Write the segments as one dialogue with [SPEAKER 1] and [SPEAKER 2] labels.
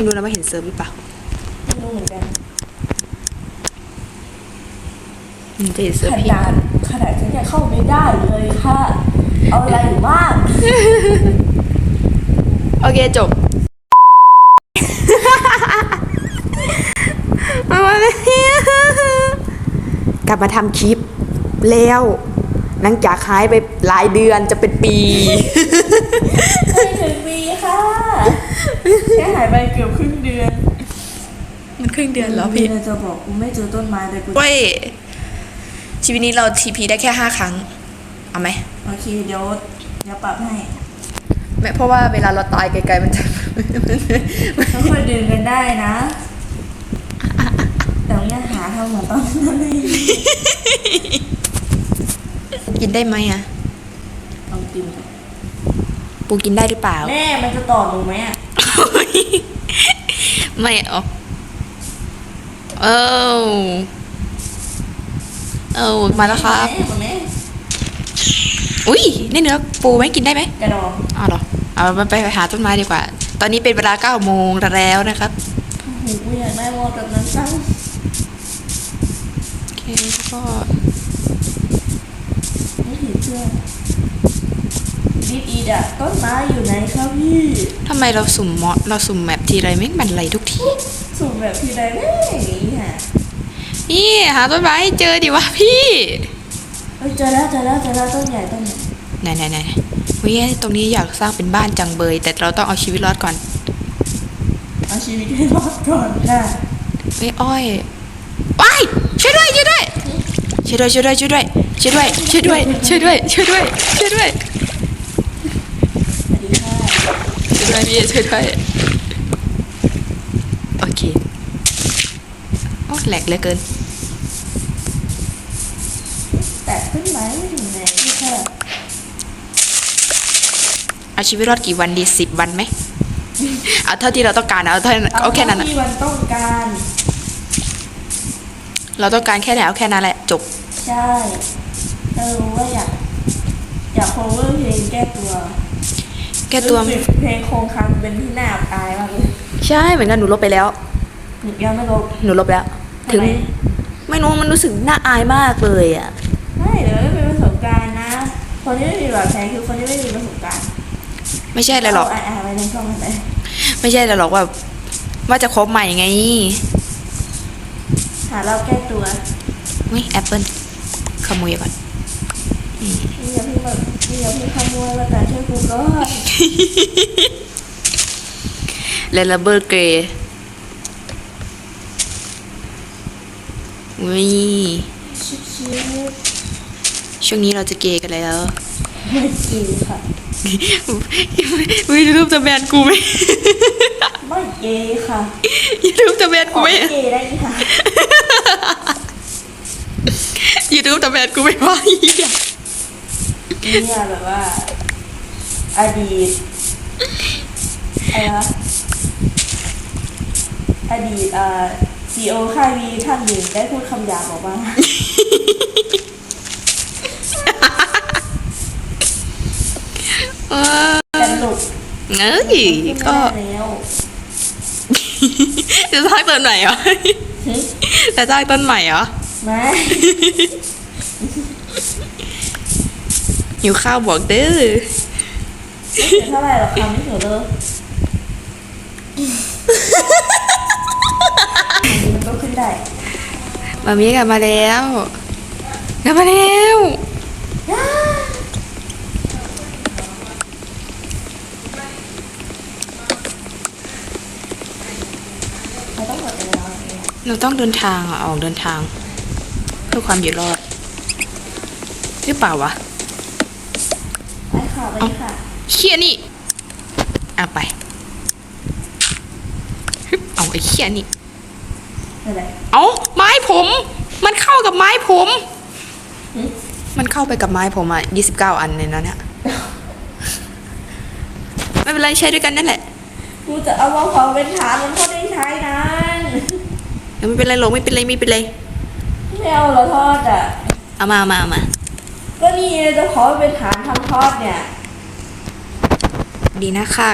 [SPEAKER 1] ไม่รู้นะว่าเห็นเซิร์ฟหรือเปล่า
[SPEAKER 2] ไม่รู้เหมือนกัน
[SPEAKER 1] อืมจะเห็นเซิร์ฟ
[SPEAKER 2] ข
[SPEAKER 1] พี่
[SPEAKER 2] นาดขนาดฉันยังเข้าไม่ได้เลยค่ะ เอาอะไรอยู่บ้าง
[SPEAKER 1] โอเคจบ มามาเลยกลับมาทำคลิปแล้วหลังจากหายไปหลายเดือนจะเป็นปี
[SPEAKER 2] ไม่ถึงปีค่ะ แค่หายไปเกือบครึ่งเดือน
[SPEAKER 1] มันครึ่งเดือนแล้วพี่
[SPEAKER 2] จะบอกกูไม่เจอต้นไม้เลยกู
[SPEAKER 1] เว้ยชีวิตนี้เราทีพีได้แค่ห้าครั้ง เอาไหม
[SPEAKER 2] โอเคเดี๋ยวเดี๋ยวปรับให้
[SPEAKER 1] แม่เพราะว่าเวลาเราตายไกลๆมันจะ
[SPEAKER 2] ค่อยๆเดินกันได้นะ แต่ว่าอย่าหาทำเหมือนตอนนั้นเลย
[SPEAKER 1] กินได้ไหมอะ
[SPEAKER 2] ลองกินดู
[SPEAKER 1] ปูกินได้หรือเปล่า
[SPEAKER 2] แม่มันจะต่อหนูไหมอะ
[SPEAKER 1] ไม่เอาเออเออมาแล้วครับ
[SPEAKER 2] แม่แม่
[SPEAKER 1] อุ้ยนี่เนื้อปูไหมกินได้ไหม
[SPEAKER 2] กระดอง
[SPEAKER 1] อ้าวเหรอ เอาไปไปหาต้นไม้ดีกว่า ตอนนี้เป็นเวลาเก้าโมงแล้วนะครับ
[SPEAKER 2] โอ้โหกูอยากได้วอลแบบนั้นจัง
[SPEAKER 1] โอเคก็
[SPEAKER 2] ไม่เห็นเชื่อ ดิดอีดะต้นไม้อยู่ไหนครับพี่
[SPEAKER 1] ทำไมเราสุ่มมอเราสุ่มแมปทีไรไม่งบันไรทุกที
[SPEAKER 2] สูงแบบพี่ใดแม่อย่างนี้ฮะ
[SPEAKER 1] พี่หาต้นไม้ให้เจอดิวะพี่
[SPEAKER 2] เฮ้ยเจอแล้วเจอแล้วเจอแล้วต้นใหญ่ต้นใหญ่
[SPEAKER 1] ไหนไหนไหนวิตรงนี้อยากสร้างเป็นบ้านจังเบย แต่เราต้องเอาชีวิตรอดก่อน
[SPEAKER 2] เอาชีวิตให้รอดก่อนค่ะ
[SPEAKER 1] เฮ้ยอ้อยว้ายช่วยด้วยช่วยด้วยช่วยด้วยช่วยด้วยช่วยด้วยช่วยด้วยช่วยด้วยช่วยด้วยช่วยด้วยช่วยด้วย
[SPEAKER 2] สวัสดีค่ะ
[SPEAKER 1] ช่วย ด้วยพี่ช่วยด้วยโอเคโอ้แหลกเหลือเกิน
[SPEAKER 2] แต่ต้นไม้ไม่อยู่ไหนพี่ค่
[SPEAKER 1] เอาชีวิตรอดกี่วันดีสิบวันไหมเอาเท่าที่เราต้องการเอาเท่าเอาแค่นั้นอะ
[SPEAKER 2] ที่วันต้องการ
[SPEAKER 1] เราต้องการแค่ไหนเอาแค่นั้นแหละจบ
[SPEAKER 2] ใช่ถ้ารู้ว่าอยากอยาก cover เพลงแก้ตัว
[SPEAKER 1] แค่ตัว
[SPEAKER 2] รู้สึกเพลงโครงคำเป็นที่น่าอับอายมากเลย
[SPEAKER 1] ใช่เหมือนกันหนูลบไปแล้ว
[SPEAKER 2] หนูยังไม่ลบ
[SPEAKER 1] หนูลบแล้ว ถึง
[SPEAKER 2] ทำไม
[SPEAKER 1] ไม่รู้มันรู้สึกน่าอายมากเลยอะ
[SPEAKER 2] ไม่เดี๋ยวไม่เป็นประสบการณ์นะ คนที่ไม่มีแบบแทนคือคนที่ไม่มีประสบการณ์
[SPEAKER 1] ไม่ใช่อะไรหรอก
[SPEAKER 2] เาอ่านๆไว้ในช่องอะไร
[SPEAKER 1] ไม่ใช่อะไรหรอกว่า ว่าจะคบใหม่ไง
[SPEAKER 2] หาเราแก้ตัว
[SPEAKER 1] นี่แอปเปิลขโมยก่อน
[SPEAKER 2] นี่อย่าเพิ่งแบบนี่อย่าเพิ่งขโมยมาแต่ช่วยกูก่อน
[SPEAKER 1] เลนเบอร์เกรย์วิ
[SPEAKER 2] ชิบชิบ
[SPEAKER 1] ช่วงนี้เราจะเกย์กันแล้ว
[SPEAKER 2] ไม่จริงค่ะ
[SPEAKER 1] วิรูปจะแบนกูไหม
[SPEAKER 2] ไม่เกย์ค่ะ
[SPEAKER 1] ยูทูบจะแบน
[SPEAKER 2] ข
[SPEAKER 1] กู
[SPEAKER 2] อ
[SPEAKER 1] ไหม
[SPEAKER 2] เกย์ได้ค่ะ
[SPEAKER 1] ยูทูบจะแบนกูไหมวะเหี้ย
[SPEAKER 2] เนี่ยแบบว่า อดีตอะไรวะอดีตเอ่อซีโอค่ายวีท่านหนึ่งได้พูดคำหยาบบอกว่า
[SPEAKER 1] เออ
[SPEAKER 2] กันหลุก
[SPEAKER 1] เอ้ยก็
[SPEAKER 2] ไม่ได้แล้ว
[SPEAKER 1] จะสร้างต้นใหม่เหรอ
[SPEAKER 2] หึ
[SPEAKER 1] จะสร้างต้นใหม่เหรอ
[SPEAKER 2] ไม่
[SPEAKER 1] หิวข้าวบอกเด้อ
[SPEAKER 2] ไม่ถึงเท่าไหร่หรอกคำไม่ถึงเลยมันก็ขึ้นได้
[SPEAKER 1] มามีกลับมาแล้วกลับมาแล้ว
[SPEAKER 2] เราต้องหมดเวลาเอง
[SPEAKER 1] เราต้องเดินทางอะออกเดินทาง เพื่อความอยู่รอดหรือเปล่าวะ
[SPEAKER 2] ไปค่ะไปค่ะ
[SPEAKER 1] เคียนี่เอาไปฮึบเอาไอ้เคียนี่
[SPEAKER 2] อะไร
[SPEAKER 1] เอาไม้ผม มันเข้ากับไม้ผม
[SPEAKER 2] หึ
[SPEAKER 1] มันเข้าไปกับไม้ผมอะยี่สิบเก้าอันในนั้นเนี่ยไม่เป็นไรใช้ด้วยกันนั่นแหละ
[SPEAKER 2] กูจะเอามาเผาเป็นฐานมันก็ได้ใช้นั้น
[SPEAKER 1] เดี๋ยวไม่เป็นไรหรอกไม่เป็นไรไม่เป็นไร
[SPEAKER 2] ไม่เอาเหรอทอดอะ
[SPEAKER 1] เอามาเอามาเอามา
[SPEAKER 2] ก็นี่จะเผาเป็นฐานทำทอดเนี่ย
[SPEAKER 1] ดีนะค่า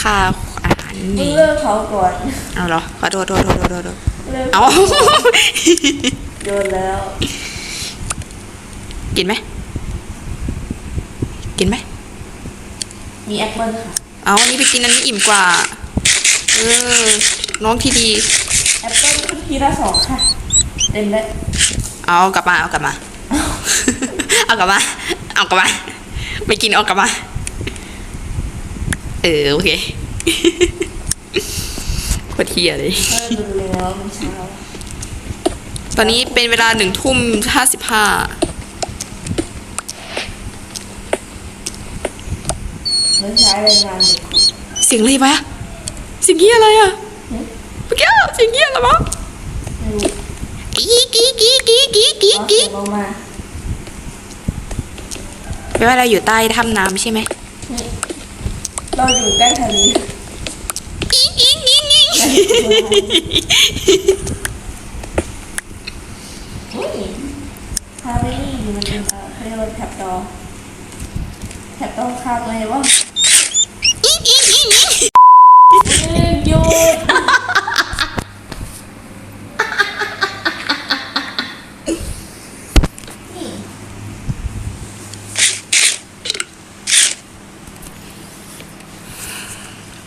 [SPEAKER 1] ค่าอาหาร
[SPEAKER 2] มึงเลิกเขาก่อน
[SPEAKER 1] เอาเหรอขอโทษโทษโทษโทษโทษโทษ
[SPEAKER 2] เลิก
[SPEAKER 1] เอา
[SPEAKER 2] โยนแล้ว
[SPEAKER 1] กินไหมกินไหม
[SPEAKER 2] มีแอปเปิลค่ะ
[SPEAKER 1] เอาอันนี้ไปกินอันนี้อิ่มกว่า เออ น้องที่ดี
[SPEAKER 2] แอปเปิลขึ้นทีละสองค่ะเต็มแล้ว
[SPEAKER 1] เอากลับมา เอากลับมา เอากลับมา เอากลับมา ไม่กินเอากลับมา เออ โอเคโคตรเทียเลย
[SPEAKER 2] เออดูแล้วมันเช้า
[SPEAKER 1] ตอนนี้เป็นเวลาหนึ่งทุ่มห้าสิบห้า
[SPEAKER 2] เมื่อใช้แรงงานเด็ก
[SPEAKER 1] เสียงอะไรปะเสียงเฮียอะไรอะเมื่อกี้เสียงเฮียอะไรวะ
[SPEAKER 2] ไม่รู้
[SPEAKER 1] กี้กี้กี้กี้กี้กี้
[SPEAKER 2] เอา
[SPEAKER 1] กี้
[SPEAKER 2] เสียงลงมา
[SPEAKER 1] แปลว่าเราอยู่ใต้ถ้ำน้ำใช่ไหม
[SPEAKER 2] เราอยู่ใกล้ทะเล
[SPEAKER 1] อิงอิงอิงอิง
[SPEAKER 2] อุ้ยพาไปนี่อยู่มันเป็นเอ่อเขาเรียกว่าแท็บดอแท็บตอคาเลยวะ
[SPEAKER 1] อิงอิงอิงอิง
[SPEAKER 2] เอ้ยหยุด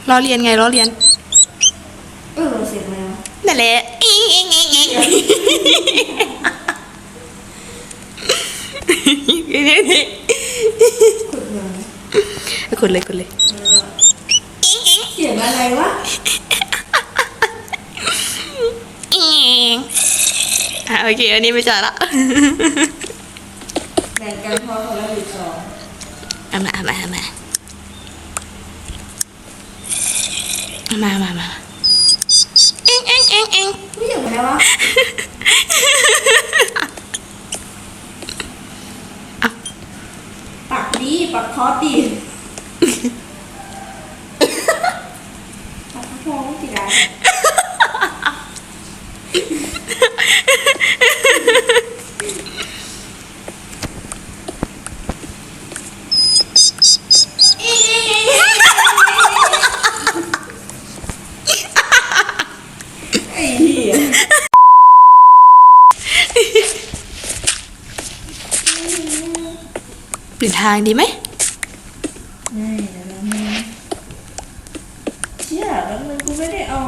[SPEAKER 1] ล้อเลียนไงล้อเลียน
[SPEAKER 2] เออเสียงแมว
[SPEAKER 1] นั่นแหละอิงอิงอิงอิงนี่นี่
[SPEAKER 2] ขุดเหมือง
[SPEAKER 1] กดเลยกดเลย
[SPEAKER 2] เสียงอะไรวะ
[SPEAKER 1] อิงอะโอเคอันนี้ไม่จ่ายละ
[SPEAKER 2] แบ่งกันพอคนละหนึ่งสอง
[SPEAKER 1] เอามาเอามาเอามาเอา มาเอามาเอามาเอ็งเอ็งเอ็งเอ็ง
[SPEAKER 2] ไม่อย่างไรวะ
[SPEAKER 1] อะ
[SPEAKER 2] ปักดีปักคอสดีปักคอสดีได้ ไอ้เหี้ย
[SPEAKER 1] เปลี่ยนทางดีไหม
[SPEAKER 2] ไม่เดี๋ยวเราไม่เชี่ยแล้วมันกูไม่ได้เอา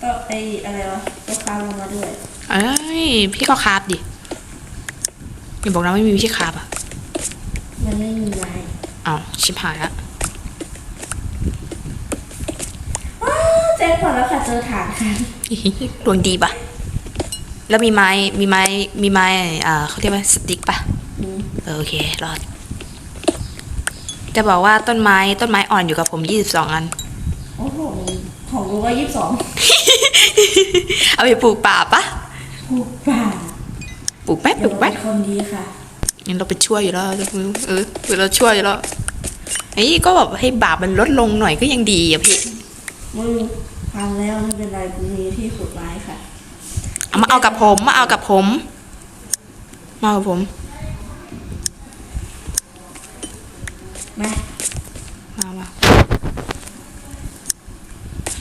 [SPEAKER 2] ตัวไอ้อะไรวะตัวคาลงมาด้วย
[SPEAKER 1] เอ้ย พี่ก็คาบดิอย่าบอกนะไม่มีวิธีคาบอะ
[SPEAKER 2] มันไม่มีไม้
[SPEAKER 1] เอาชิบหายละ
[SPEAKER 2] อ้าวแจ้งก่อนแล้วค่ะเจอฐานค่ะ
[SPEAKER 1] ดวงดีปะแล้วมีไม้ มีไม้ มีไม้ อ่าเขาเรียกว่าสติ๊กปะ
[SPEAKER 2] อืม
[SPEAKER 1] เออโอเค รอด จะบอกว่าต้นไม้ต้นไม้อ่อนอยู่กับผม22อัน
[SPEAKER 2] โอ้โหของกูก็ยี่สิบสอง
[SPEAKER 1] เอาไปปลูกป่าปะ
[SPEAKER 2] ถูกป่า
[SPEAKER 1] ปลูกไหมป
[SPEAKER 2] เดี๋ย
[SPEAKER 1] ลู
[SPEAKER 2] ว
[SPEAKER 1] กไหม
[SPEAKER 2] เป็นคนดีค่ะ
[SPEAKER 1] งั้นเราไปช่วยอยู่แล้วเออเราช่วยอยู่แล้วไอ้ยก็แบบให้บาปมันลดลงหน่อยก็ยังดีอะพี่
[SPEAKER 2] มึงพังแล้วไม่เป็นไรกูมีที่ขุดไม้ค่ะ
[SPEAKER 1] เอามาเอากับผมมาเอากับผม มาเอากับผม
[SPEAKER 2] มา
[SPEAKER 1] มามา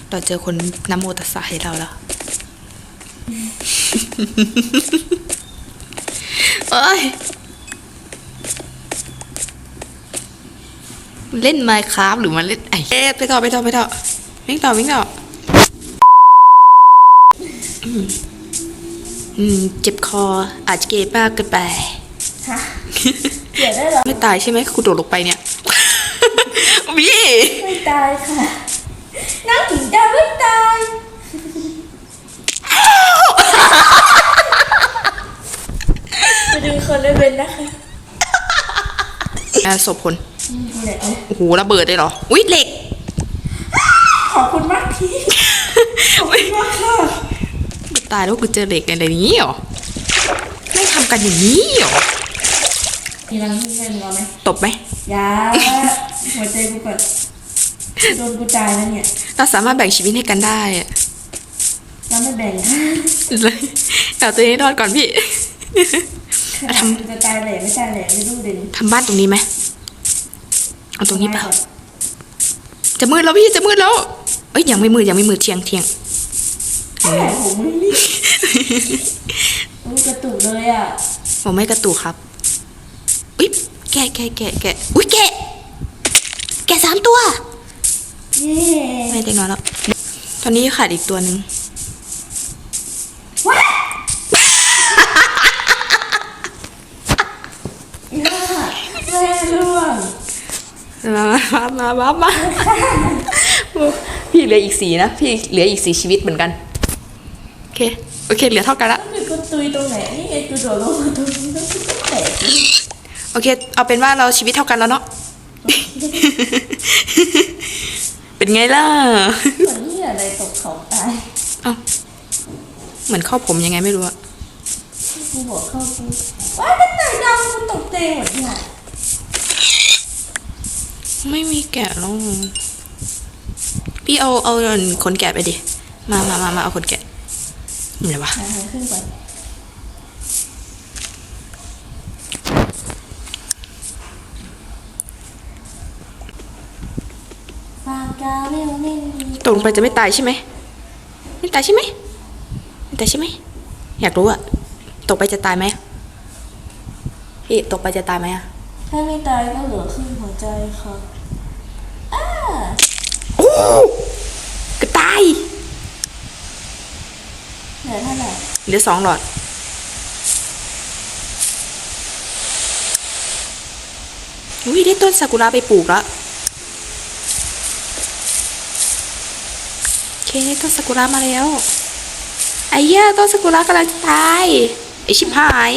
[SPEAKER 1] เราเจอคนนโมตัสสะให้เราแล้วเอ้ยเล่นไมค์ครับหรือมาเล่นไอ้เอ๊ะไปต่อไปต่อไปต่อวิ่งต่อวิ่งต่ออืมอืมเจ็บคออาจจะเกยมากเกินไป
[SPEAKER 2] ฮะเกี่ยวได้เหรอ
[SPEAKER 1] ไม่ตายใช่ไหมกูโดดลงไปเนี่ยพี่
[SPEAKER 2] ไม่ตายค่ะ น้ำถึงจะไม่ตาย มาดูคนเล่นๆนะคะ
[SPEAKER 1] อ่าศพคน
[SPEAKER 2] นี่กูแหละเนี่ย
[SPEAKER 1] โอ้โหระเบิดเลยเหรอ อุ้ยเหล็ก
[SPEAKER 2] ขอบคุณมากพี่ขอบคุณมากค่ะ
[SPEAKER 1] ตายแล้วกูเจอเหล็กอะไรอย่างนี้เหรอไม่ทำกันอย่างนี้เหรอ
[SPEAKER 2] มีรังที่เล่นรอไหม
[SPEAKER 1] ตบไหม
[SPEAKER 2] อยาหัวใจกูก่อนโดนกูตายแล้วเนี่ย
[SPEAKER 1] เราสามารถแบ่งชีวิตให้กันได้อะ
[SPEAKER 2] แล้วไม่แบ่งค่ะ
[SPEAKER 1] เลยเอาตัวเองให้รอดก่อนพี่
[SPEAKER 2] ขนาดกูจะตายแหล่ไม่ตายแหล่ไม่รู้เด่น
[SPEAKER 1] ทำบ้านตรงนี้ไหมเอาตรงนี้เปล่าจะมืดแล้วพี่จะมืดแล้ว เออ้ยยังไม่มืดยังไม่มืดเที่ยงเที่ยง
[SPEAKER 2] แหมผมไม่รีบมันกระตุกเลยอะ
[SPEAKER 1] ผมไม่กระตุกครับ อุ้ยแกะแกะแกะแกะอุ้ยแกะ แกะสามตัว
[SPEAKER 2] เย้
[SPEAKER 1] ไม่ได้นอนแล้ว ตอนนี้ขาดอีกตัวหนึ่ง
[SPEAKER 2] ว้าอีน่าแม่ร่วง
[SPEAKER 1] มามามามามาพี่เหลืออีกสีนะ พี่เหลืออีกสีชีวิตเหมือนกัน โอเค โอเค เหลือเท่ากันละ
[SPEAKER 2] คือกูตุยตรงไหน นี่ไงกูโดดลงมาตรงนี้แล้วกูก็แตกเลย
[SPEAKER 1] โอเค เอาเป็นว่าเราชีวิตเท่ากันแล้วเนาะ เป็นไงล่ะ
[SPEAKER 2] เหมือนนี่อะไรตกเขาตาย
[SPEAKER 1] เอ้าเหมือนเข้าผมยังไงไม่รู้อะ
[SPEAKER 2] กูบอกเข้ากูว้ายเป็นไหนดำกูตกเตงหมดเนี่ย
[SPEAKER 1] ไม่มีแกะแล้วพี่เอาเอาขนแกะไปดิ มามามามาเอาขนแกะอะไรวะ
[SPEAKER 2] หาทางขึ้นก่อนปากกาเร็วนิ่ง
[SPEAKER 1] ตกลงไปจะไม่ตายใช่ไหมไม่ตายใช่ไหมไม่ตายใช่ไหมอยากรู้อะตกไปจะตายไหมพี่ตกไปจะตายไหมอะ
[SPEAKER 2] ถ้าไม่ตายก็เหลือครึ่งหัวใจครับอ้า
[SPEAKER 1] โอ้กระตาย
[SPEAKER 2] เหลือเท่าไหร่
[SPEAKER 1] เหลือสองหลอดอุ้ยได้ต้นซากุระไปปลูกแล้ว เคต้นซากุระมาแล้ว ไอ้เหี้ยต้นซากุระกำลังจะตายไอชิบหาย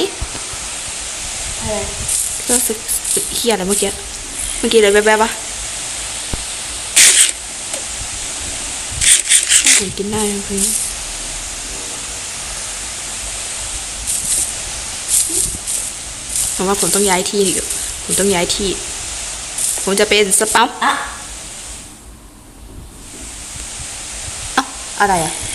[SPEAKER 1] ต้นซาเฮียอะไรเมื่อกี้เมื่อกี้เลยแวบๆปะผมกินได้ไหมพี่ผมว่าผมต้องย้ายที่อีกผมต้องย้ายที่ ผมจะเป็นสปัม
[SPEAKER 2] อะ
[SPEAKER 1] เอ้า อะไรอะ